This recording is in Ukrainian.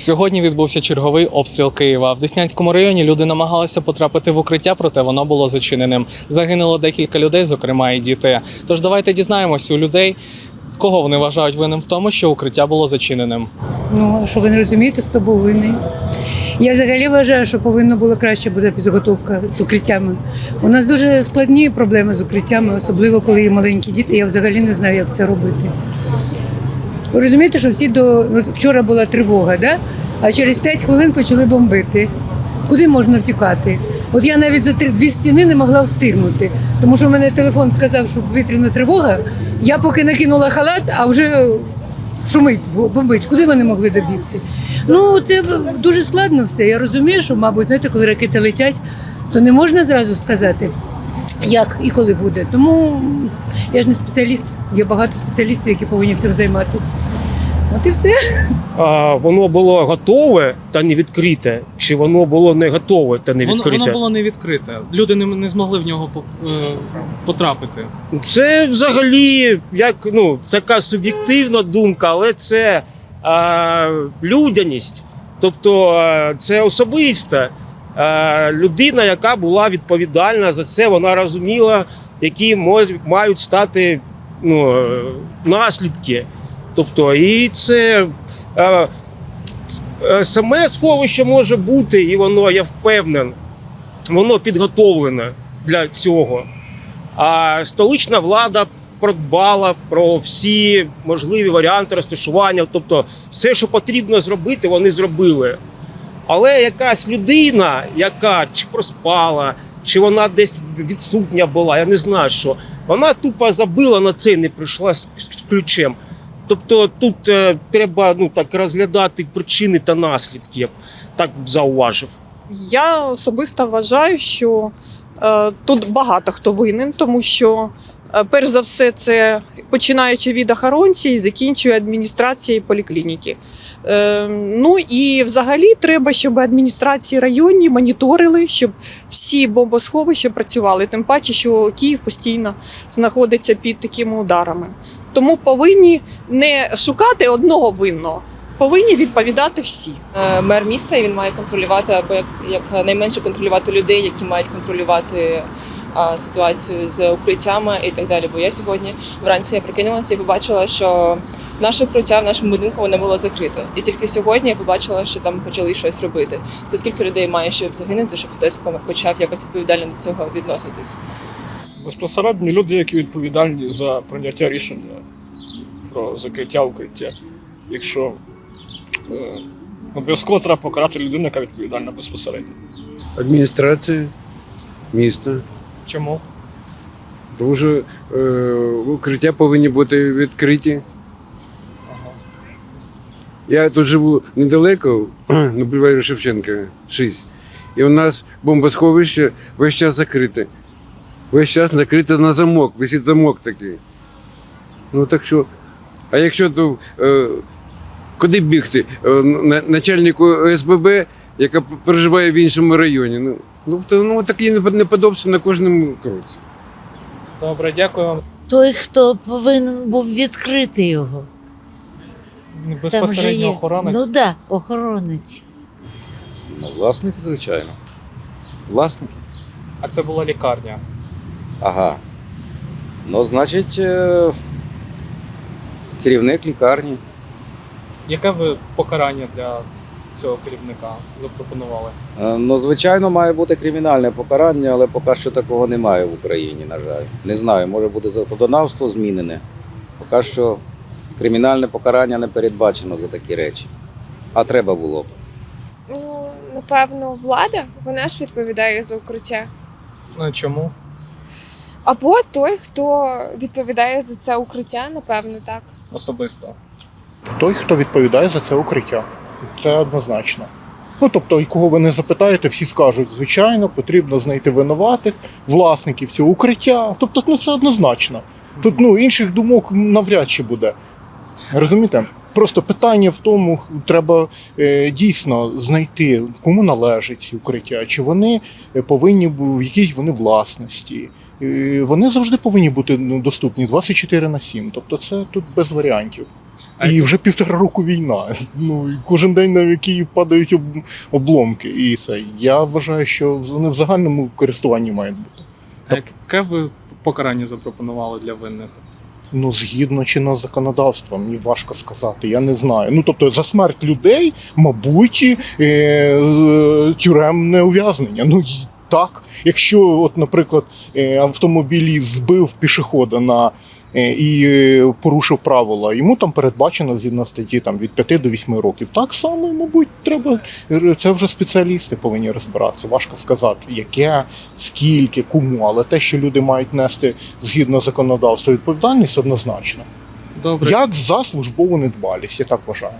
Сьогодні відбувся черговий обстріл Києва. В Деснянському районі люди намагалися потрапити в укриття, проте воно було зачиненим. Загинуло декілька людей, зокрема і діти. Тож давайте дізнаємось у людей, кого вони вважають винним в тому, що укриття було зачиненим. Ну, що ви не розумієте, хто був винний? Я взагалі вважаю, що повинна була краще бути підготовка з укриттями. У нас дуже складні проблеми з укриттями, особливо коли є маленькі діти. Я взагалі не знаю, як це робити. Ви розумієте, що всі до ну, вчора була тривога, да? а через 5 хвилин почали бомбити. Куди можна втікати? От я навіть за три дві стіни не могла встигнути, тому що в мене телефон сказав, що повітряна тривога. Я поки накинула халат, а вже шумить, бомбить. Куди вони могли добігти? Ну, це дуже складно все. Я розумію, що, мабуть, знаєте, коли ракети летять, то не можна зразу сказати, як і коли буде. Тому я ж не спеціаліст, є багато спеціалістів, які повинні цим займатися. От і все. а, воно було готове та не відкрите, чи воно було не готове та не Воно, відкрите? воно було не відкрите. Люди не, не змогли в нього по- е, потрапити. Це взагалі як ну, така суб'єктивна думка, але це а, людяність. Тобто а, це особиста а, людина, яка була відповідальна за це, вона розуміла, які мають стати ну, е, наслідки. Тобто, і це е, е, саме сховище може бути, і воно, я впевнений, воно підготовлене для цього. А столична влада продбала про всі можливі варіанти розташування. Тобто, все, що потрібно зробити, вони зробили. Але якась людина, яка чи проспала, чи вона десь відсутня була, я не знаю що, вона тупо забила на це і не прийшла з ключем. Тобто тут е, треба ну, так, розглядати причини та наслідки, я б так зауважив. Я особисто вважаю, що е, тут багато хто винен, тому що, е, перш за все, це починаючи від охоронці і закінчує адміністрацією поліклініки. Е, ну і взагалі треба, щоб адміністрації районні моніторили, щоб всі бомбосховища працювали. Тим паче, що Київ постійно знаходиться під такими ударами. Тому повинні не шукати одного винного, повинні відповідати всі. Е, мер міста він має контролювати або як, найменше контролювати людей, які мають контролювати ситуацію з укриттями і так далі. Бо я сьогодні вранці я прокинулася і побачила, що наше укриття в нашому будинку воно було закрите. І тільки сьогодні я побачила, що там почали щось робити. Це скільки людей має щоб загинути, щоб хтось почав якось відповідально до цього відноситись. Безпосередньо люди, які відповідальні за прийняття рішення про закриття укриття. Якщо е, обов'язково треба покарати людину, яка відповідальна безпосередньо. адміністрація міста. Чому? Тому що е, укриття повинні бути відкриті. Я тут живу недалеко, на бульварі Шевченка, 6. І у нас бомбосховище весь час закрите. Весь час закрите на замок, висить замок такий. Ну так що, а якщо то е, куди бігти? Е, на- начальнику СББ, яка проживає в іншому районі. Ну, ну, то, ну такі неподобства на кожному кроці. Добре, дякую вам. той, хто повинен був відкрити його. Же Безпосередньо є. охоронець. Ну так, да, охоронець. Ну, власники, звичайно. Власники. А це була лікарня. Ага. Ну, значить, е, керівник лікарні. Яке ви покарання для цього керівника запропонували? Е, Ну, звичайно, має бути кримінальне покарання, але поки що такого немає в Україні, на жаль. Не знаю, може бути законодавство змінене. Поки що кримінальне покарання не передбачено за такі речі. А треба було б. Ну, напевно, влада, вона ж відповідає за укриття. Ну, чому? Або той, хто відповідає за це укриття, напевно, так. Особисто. той, хто відповідає за це укриття. Це однозначно. Ну тобто, і кого ви не запитаєте, всі скажуть, звичайно, потрібно знайти винуватих, власників цього укриття. Тобто, ну це однозначно. Тут ну інших думок навряд чи буде. Розумієте? Просто питання в тому, треба е, дійсно знайти, кому належить ці укриття, чи вони е, повинні бу- в якійсь вони власності. Е, Вони завжди повинні бути ну, доступні 24 на 7. Тобто, це тут без варіантів. А І як- вже півтора року війна. Ну і кожен день на Київ падають об, обломки. І це я вважаю, що вони в загальному користуванні мають бути. А Яке ви покарання запропонували для винних? Ну, згідно чинного законодавства, мені важко сказати, я не знаю. Ну тобто за смерть людей, мабуть, е, тюремне ув'язнення. Ну так, якщо, от, наприклад, е, автомобіліст збив пішохода на е, і е, порушив правила, йому там передбачено згідно статті там від 5 до 8 років. Так само, мабуть, треба це вже спеціалісти повинні розбиратися. Важко сказати, яке, скільки, кому, але те, що люди мають нести згідно законодавства відповідальність, однозначно. Добре. Як за службову недбалість, я так вважаю.